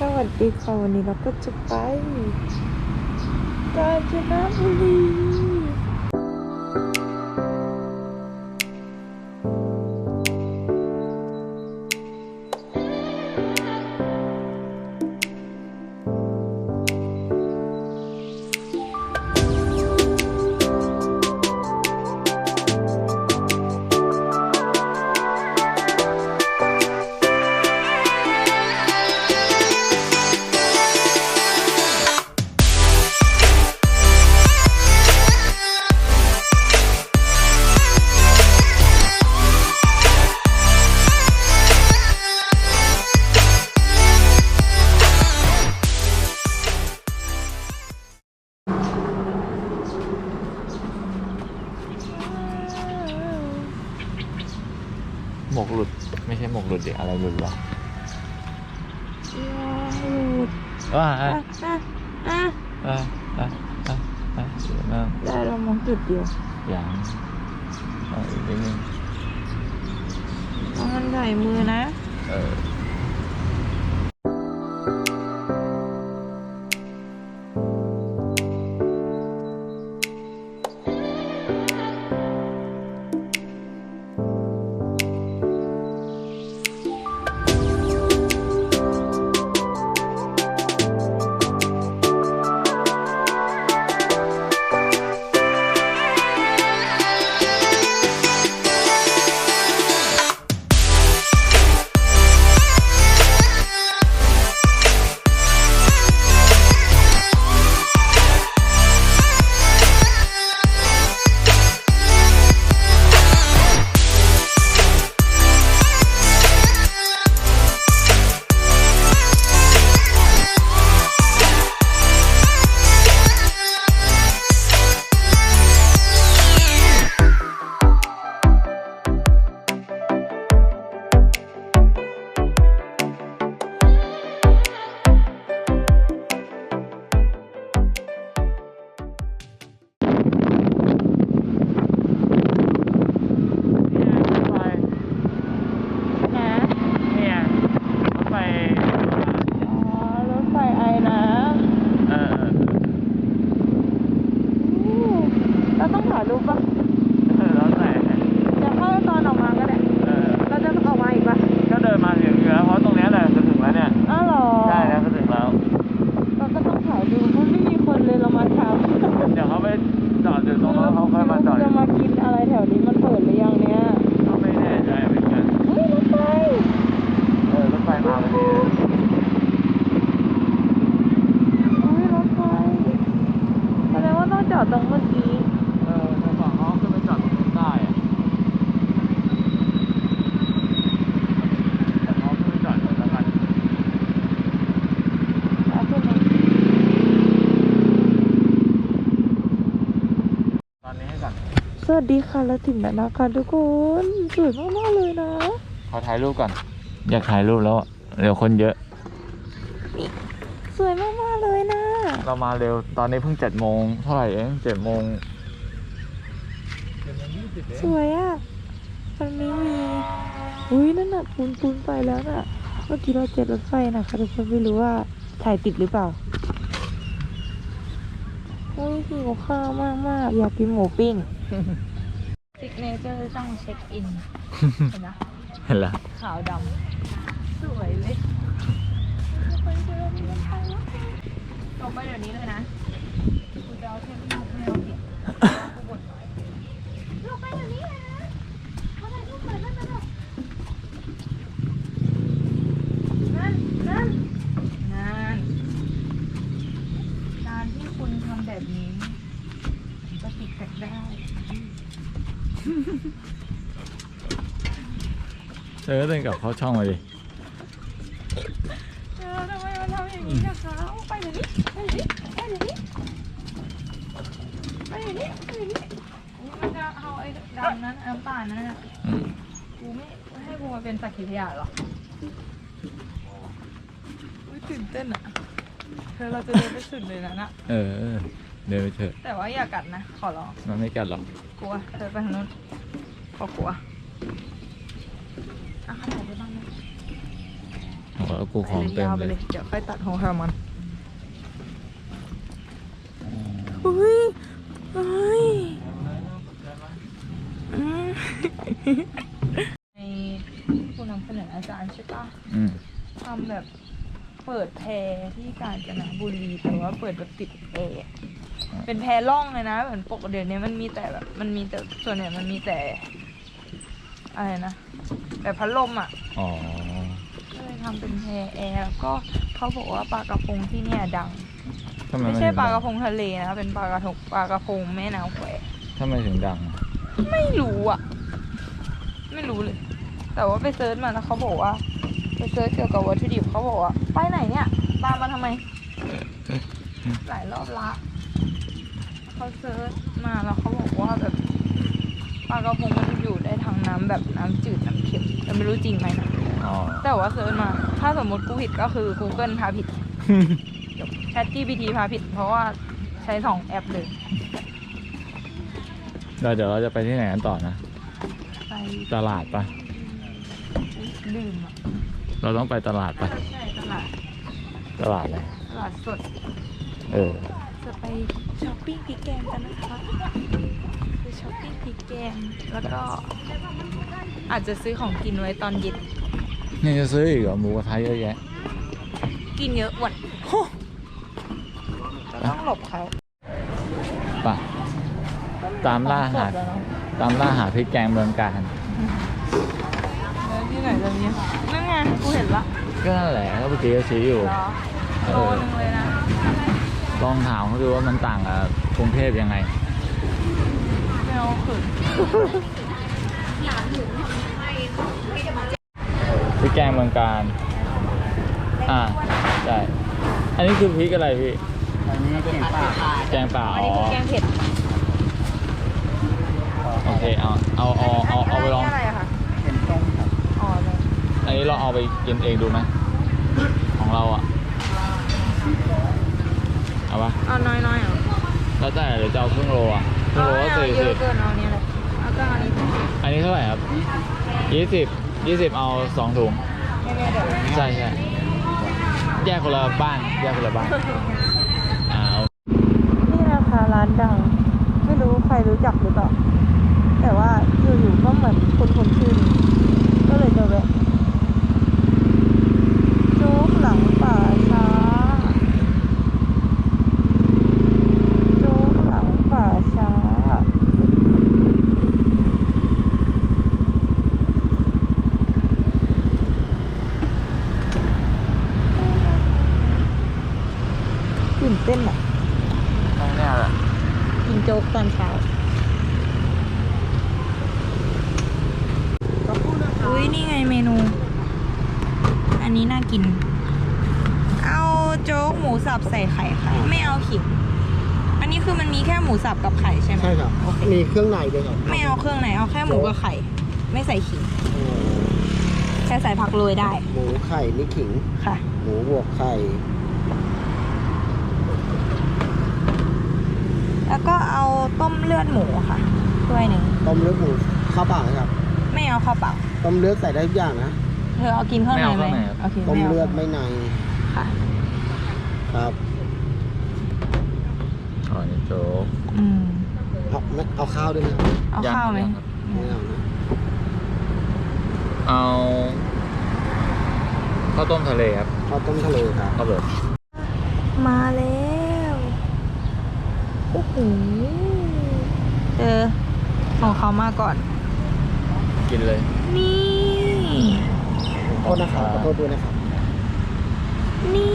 สวัสดีค่ะวันนี้เราก็จะไปกาญจนบุรี หมกหลุด ไม่ใช่หมกหลุดดิอะไรหลุดวะว้าวหลุดว้าอะอะอะอะอะอะอะอะเดี๋ยวนะได้เรามองจุดเดียวอย่างเอาอีกนิดนึงเอามันใส่มือนะ เออ วัสดีค่ะเราถึงแล้วนะคะทุกคนสวยมากๆเลยนะขอถ่ายรูปก่อน อยากถ่ายรูปแล้วอะเดี๋ยวคนเยอะ สวยมากๆเลยนะเรามาเร็วตอนนี้เพิ่งเจ็ดโมงเท่าไหร่เองเจ็ดโมงสวยอะมันไม่มีอุ้ยนั่นน่ะปูนปูนไปแล้วน่ะเมื่อกี้เราเจอรถไฟนะคะทุกคนไม่รู้ว่าถ่ายติดหรือเปล่าอุ้ยหิวข้าวมากมากๆอยากกินหมูปิ้ง ซิกเนเจอร์ต้องเช็คอินเห็นไหมเห็นละขาวดำสวยเลยไปเดินเดินไปแล้วลงไปเดี๋ยวนี้เลยนะกูจะเอาเทปรูปให้เราดิกูบ่นหน่อยลงไปเดี๋ยวนี้เลยนะเขาถ่ายรูปเลยนั่นนั่นนั่นนั่นนั่นการที่คุณทำแบบนี้จะติดแตกได้ เออเดินกลับเข้าช่องมาดิเออทำไมมันทำอย่างนี้นะคะเอาไปเดี๋ยวนี้ไปเดี๋ยวนี้ไปเดี๋ยวนี้ไปเดี๋ยวนี้ไปเดี๋ยวนี้มันจะเอาไอ้ดำนั้นน้ำตาลนั้นน่ะอืมกูไม่ให้กูมาเป็นสักขีพยานหรอกอุ้ยตื่นเต้นอะเธอเราจะเดินไปสุดเลยนะน่ะเออ เดินไปเถอะแต่ว่าอย่ากัดนะ ขอร้องมันไม่กัดหรอกกลัวเธอไปทางนู้นขอกลัว อะขนาดได้บ้างไหมโอ้โหแล้วกูของเต็มยาวเลไปยเลย เดี๋ยวค่อยตัดของแซลมอนอุ้ยเฮ้ยอืมในคุณนำเสนออาจารย์ใช่ปะอืมทำแบบเปิดแพที่กาญจนบุรีแต่ว่าเปิดแบบติดแอร์เป็นแพล่องเลยนะเหมือนปกติเดี๋ยวนี้มันมีแต่แบบมันมีแต่ส่วนใหญ่มันมีแต่อะไรนะ แบบพัดลมอะอ๋อก็เลยทำเป็นแพแอร์แล้วก็เขาบอกว่าปลากระพงที่เนี่ยดัง ทำไมไม่นใช่ถึงปลากดัระพงทะเลนะเป็นปลากระทงปลากระพงแม่น้ำแควทำไมถึงดังอะไม่รู้อะ ไม่รู้เลย แต่ว่าไปเซิร์ชมาแล้วเขาบอกว่า ไปเซิร์ชเกี่ยวกับวัตถุดิบเขาบอกว่าไปไหนเนี่ยตามมาทำไม หลายรอบละเขาเซิร์ชมาแล้วเขาบอกว่าแบบปลากระพงมันอยู่ได้ทั้งน้ำแบบน้ำจืดน้ำเค็มแต่ ไม่รู้จริงไหมนะอ๋อ แต่ว่าเซิร์ชมา ถ้าสมมติกูผิดก็คือ Google พาผิด Chat GPT พาผิด เพราะว่าใช้สองแอปเลยเราเดี๋ยวเราจะไปที่ไหนกันต่อนะ ไปตลาดปะลืมอะเราต้องไปตลาดปะใช่ตลาดตลาดอะไรตลาดสด เออ จะไปช้อปปิ้งพริกแกงกันนะคะไป ช้อปปิ้งพริกแกงแล้วก็อาจจะซื้อของกินไว้ตอนเย็นนี่จะซื้ออีกเหรอหมูกระทะเยอะแยะ กินเยอะอ้วนจะต้องหลบเขาปะตามล่าหาสดแล้วเนอะตามล่าหาพริกแกงเมืองการแล้วที่ไหนจะมีนั่นไงกูเห็นละก็นั่นแหละก็เมื่อกี้ก็ชี้อยู่เหรอโลนึงเลยนะลองถามเขาดูว่ามันต่างกับกรุงเทพยังไงไม่ เอาขืนพริกแกงเมืองการ อ่าใช่อันนี้คือพริกอะไรพี่ อันนี้เก่งป่าแกงป่าอันอ๋นี้อคือแกงเผ็ดโอเค เอา เอา เอา เอาเอาไปลองนนี้อะไรอะคะเก่งต้มครับอ๋อเลยอันนี้เราเอาไปกินเองดูไหม ของเราอะ เอาปะเอาน้อยๆเหรอแล้วแต่เดี๋ยวจะเอาครึ่งโลอะครึ่ง โลก็เอาสี่เยสิอะบเกินเอาเนี่ยเลยเอาก็อันนี้อันนี้เท่าไหร่ครับยี่สิบยี่สิบเอาสองถุงไม่ไม่เดี๋ยวใช่ใช่แยกคนละบ้านแยกคนละบ้านอ่าเอานี่นะคะร้านดัง ไม่รู้ใครรู้จักหรือเปล่าแต่ว่าอยู่ๆก็เหมือนคนคนชื่อนี้ก็เลยจะแวะโจ๊กหลังป่าช้าโจ๊กหลังป่าช้า ตื่นเต้นอะ ต้องเนี่ยแหละ กินโจ๊กตอนเช้า อุ้ยนี่ไงเมนู อันนี้น่ากิน เอาโจ๊กหมูสับใส่ไข่ค่ะ ไม่เอาขิง อันนี้คือมันมีแค่หมูสับกับ ไข่ใช่ไหมใช่ครับ โอเคมีเครื่องในด้วยครับไม่เอาเครื่องไหนเอาแค่หมูกับไข่ ไม่ใส่ขิงเอ่อแค่ใส่ผักโรยได้หมูไข่นี่ขิง ค่ะ หมูบวกไข่แล้วก็เอาต้มเลือดหมูค่ะถ้วยหนึ่งต้มเลือดหมูข้าวเปล่านะครับ ไม่เอาข้าวเปล่าต้มเลือดใส่ได้ทุกอย่างนะ เธอเอากินเครื่องในไหมโอเคต้มไม่เอาเลือดไม่ในค่ะ ครับ อ๋อนี่โจ๊กอืม เอาไม่เอาข้าวด้วยนะเอาข้าวไหมยังครับ ไม่เอานะเอาข้าวต้มทะเลครับข้าวต้มทะเลครับข้าวเบิร์มาแล้วโอ้โหเออของเขามาก่อน กินเลย นี่ ขอโทษนะครับขอโทษด้วยนะครับนี่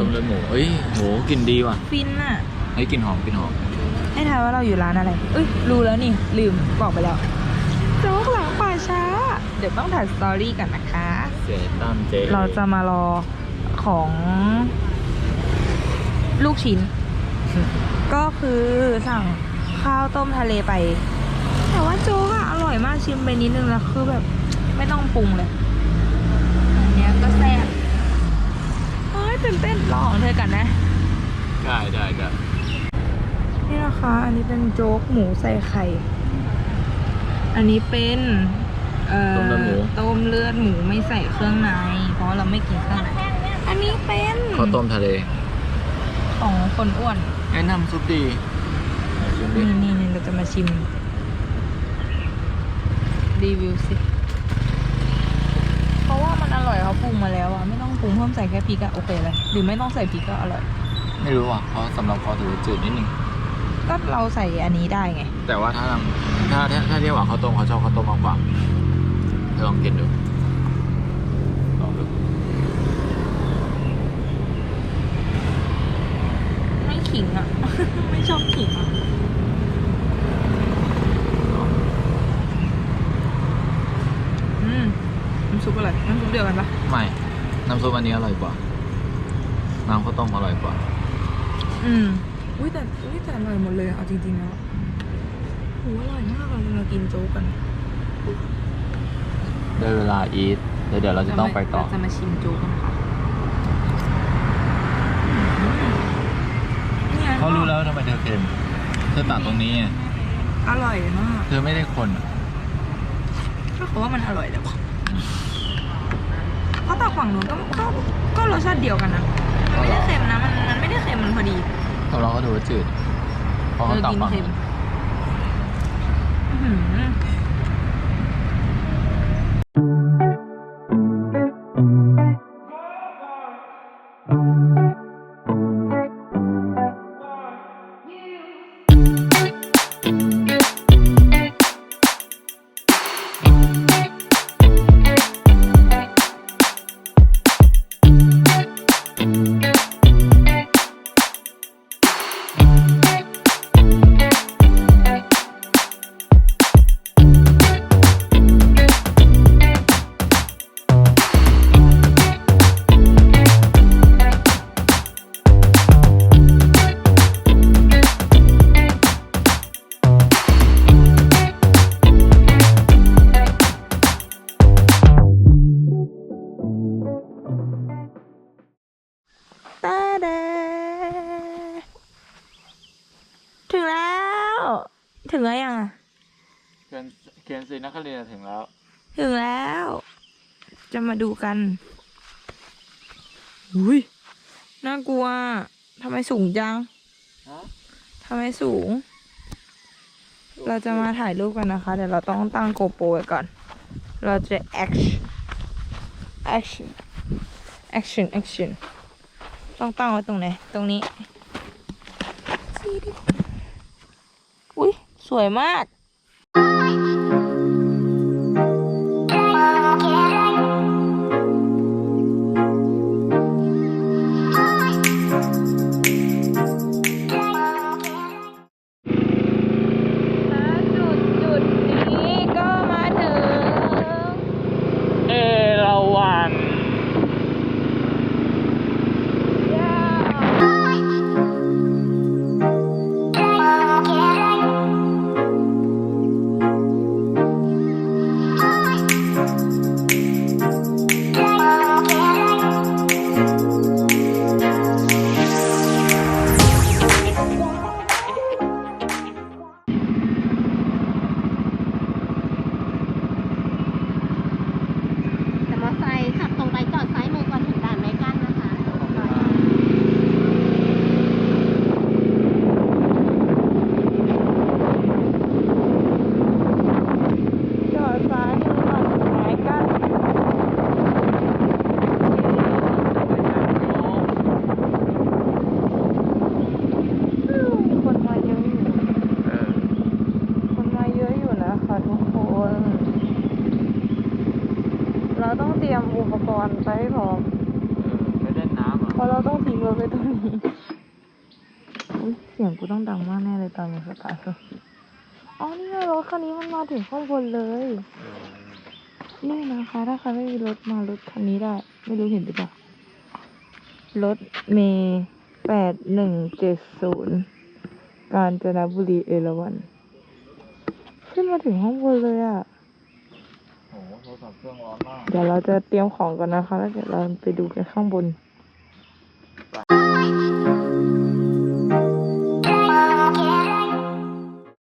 ต้มเลือดหมูเฮ้ยหมูกลินดีว่ะ ฟินอะเฮ้ยกลินหอมกลินหอม ให้ทายว่าเราอยู่ร้านอะไรเอ้ยรู้แล้วนี่ ลืมบอกไปแล้วโจ๊กหลังป่าช้า เดี๋ยวต้องถ่ายสตอรี่กันนะคะ เสียตั้มเจเราจะมารอของลูกชิ้น ก็คือสั่งข้าวต้มทะเลไป แต่ว่าโจ๊กอะอร่อยมากชิมไปนิดนึงแล้วคือแบบไม่ต้องปรุงเลยอันเนี้ยก็แซ่บเฮ้ยตื่นเต้นรอของเธอกันนะ ได้ได้ได้ นี่นะคะ อันนี้เป็นโจ๊กหมูใส่ไข่ อันนี้เป็นเอ่อต้มเลือดหมู ต้มเลือดหมูไม่ใส่เครื่องใน เพราะเราไม่กินเครื่องใน อันนี้เป็นข้าวต้มทะเลของคนอ้วนไอ้น้ำซุปดีไหนชิมดินี่นี่นี่เราจะมาชิม รีวิวสิ เพราะว่ามันอร่อยเขาปรุงมาแล้วอะไม่ต้องปรุงเพิ่มใส่แค่พริกอะโอเคเลย หรือไม่ต้องใส่พริกก็อร่อย ไม่รู้อะเพราะสำหรับเขาถือว่าจืดนิดนึง ก็เราใส่อันนี้ได้ไง แต่ว่าถ้าถ้าถ้าถ้าเรียกว่าข้าวต้มเขาชอบข้าวต้มมากกว่าเธอลองกินดูลองดูไม่ขิงอะไม่ชอบขิงอะอืมน้ำซุปอะไรน้ำซุปเดียวกันปะไม่น้ำซุปอันนี้อร่อยกว่าน้ำข้าวต้มอร่อยกว่า อืม อุ้ยแต่อุ้ยแต่อร่อยหมดเลยอะเอาจริงๆแล้วโหอร่อยมากเลยเรากินโจ๊กกันได้เวลาอีทเดี๋ยวเดี๋ยวเราจะต้องไปต่อ เราจะมาชิมโจ๊กกันค่ะนี่ยเขารู้แล้วทำไมเธอเค็มเธอตัดตรงนี้ไงอร่อยมากเธอไม่ได้คนอะก็เขาว่ามันอร่อยเลยวะเขาตักฝั่งนู้นก็ก็ก็รสชาติเดียวกันนะมันไม่ได้เค็มนะมันมันไม่ได้เค็มมันพอดีของ เราก็ถือว่าจืดเพราะเขาตัดฝั่งเค็มอื้อหือ เขียนสีนักเรียนถึงแล้ว ถึงแล้ว จะมาดูกันอุ้ยน่ากลัวทำไมสูงจังทำไมสูง เราจะมาถ่ายรูปกันนะคะ เดี๋ยวเราต้องตั้งโกโปรไว้ก่อน เราจะ action action action action ต้องตั้งไว้ตรงไหน ตรงนี้ อุ้ยสวยมาก นนี้สตาร์ทรถอ๋อนี่ไงรถคันนี้มันมาถึงข้างบนเลย นี่นะคะ ถ้าใครไม่มีรถมารถคันนี้ได้ ไม่รู้เห็นหรือเปล่ารถเมย์แปดหนึ่งเจ็ดศูนย์กาญจนบุรีเอราวันขึ้นมาถึงข้างบนเลยอะโอ้โหโทรศัพท์เครื่องร้อนมาก เดี๋ยวเราจะเตรียมของก่อนนะคะ แล้วเดี๋ยวเราไปดูกันข้างบนเ